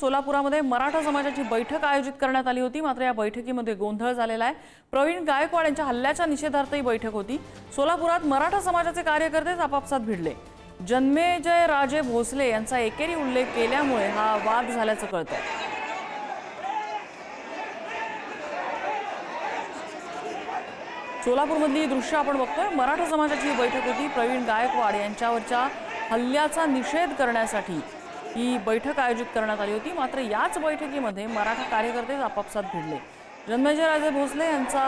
सोलापुरामध्ये मराठा समाजाची बैठक आयोजित करण्यात आली होती. मात्र या बैठकीमध्ये गोंधळ झालेला आहे. प्रवीण गायकवाड यांच्या हल्ल्याच्या निषेधार्थ ही बैठक होती. सोलापुरात मराठा समाजाचे कार्यकर्तेच आपापसात भिडले. जन्मेजय राजे भोसले यांचा एकेरी उल्लेख केल्यामुळे हा वाद झाल्याचं कळतंय. सोलापूरमधली दृश्य आपण बघतोय. मराठा समाजाची बैठक होती. प्रवीण गायकवाड यांच्यावरच्या हल्ल्याचा निषेध करण्यासाठी ही बैठक आयोजित करण्यात आली होती. मात्र याच बैठकीमध्ये मराठा कार्यकर्तेच आपापसात भिडले. जन्मेजयराजे भोसले यांचा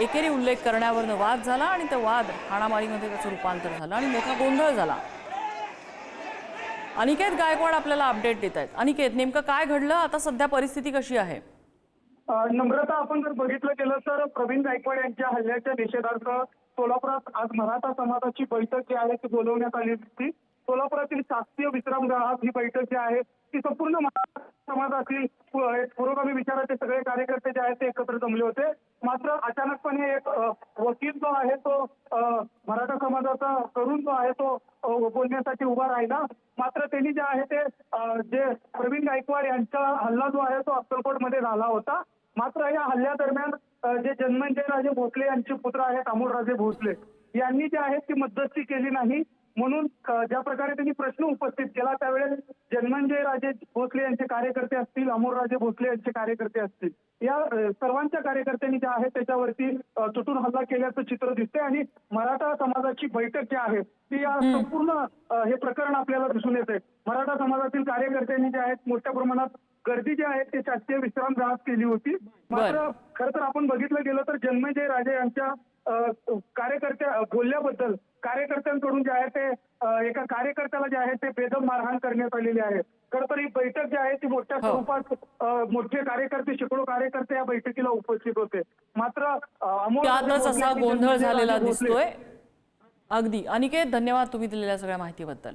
एकेरी उल्लेख करण्यावरनं वाद झाला आणि त्या वाद हाणामारीमध्ये त्याचं रूपांतर झालं आणि मोठा गोंधळ झाला. अनिकेत गायकवाड आपल्याला अपडेट देत आहेत. अनिकेत नेमकं काय घडलं? आता सध्या परिस्थिती कशी आहे? नम्रता आपण जर बघितलं गेलं तर प्रवीण गायकवाड यांच्या हल्ल्याच्या निषेधार्थ सोलापुरात आज मराठा समाजाची बैठक जी आहे ती बोलवण्यात आली होती. सोलापुरातील शासकीय विश्रामगृहात ही बैठक जी आहे ती संपूर्ण मराठा समाजातील पुरोगामी विचाराचे सगळे कार्यकर्ते जे आहेत ते एकत्र जमले होते. मात्र अचानकपणे एक वकील जो आहे तो मराठा समाजाचा तरुण जो आहे तो बोलण्यासाठी उभा राहिला. मात्र त्यांनी जे आहे ते जे प्रवीण गायकवाड यांचा हल्ला जो आहे तो अक्कलकोटमध्ये झाला होता. मात्र या हल्ल्यादरम्यान जे जन्मंजय राजे भोसले यांचे पुत्र आहेत अमोलराजे भोसले यांनी जे आहे ती मध्यस्थी केली नाही. म्हणून ज्या प्रकारे त्यांनी प्रश्न उपस्थित केला त्यावेळेस जन्मंजय राजे भोसले यांचे कार्यकर्ते असतील अमोलराजे भोसले यांचे कार्यकर्ते असतील या सर्वांच्या कार्यकर्त्यांनी जे आहे त्याच्यावरती तुटून हल्ला केल्याचं चित्र दिसतंय आणि मराठा समाजाची बैठक जी आहे ती या संपूर्ण हे प्रकरण आपल्याला दिसून येते मराठा समाजातील कार्यकर्त्यांनी जे आहेत मोठ्या प्रमाणात गर्दी जी आहे ती शासकीय विश्रामगृहात केली होती. मात्र खरं तर आपण बघितलं गेलं तर जन्मजय राजे यांच्या कार्यकर्त्या बोलल्याबद्दल कार्यकर्त्यांकडून जे आहे ते एका कार्यकर्त्याला जे आहे ते बेदम मारहाण करण्यात आलेली आहे. खरं तर ही बैठक जी आहे ती मोठ्या हो. स्वरूपात मोठे कार्यकर्ते शेकडो कार्यकर्ते या बैठकीला उपस्थित होते. मात्र असा गोंधळ झालेला दिसतोय. अगदी. अनिकेत धन्यवाद तुम्ही दिलेल्या सगळ्या माहितीबद्दल.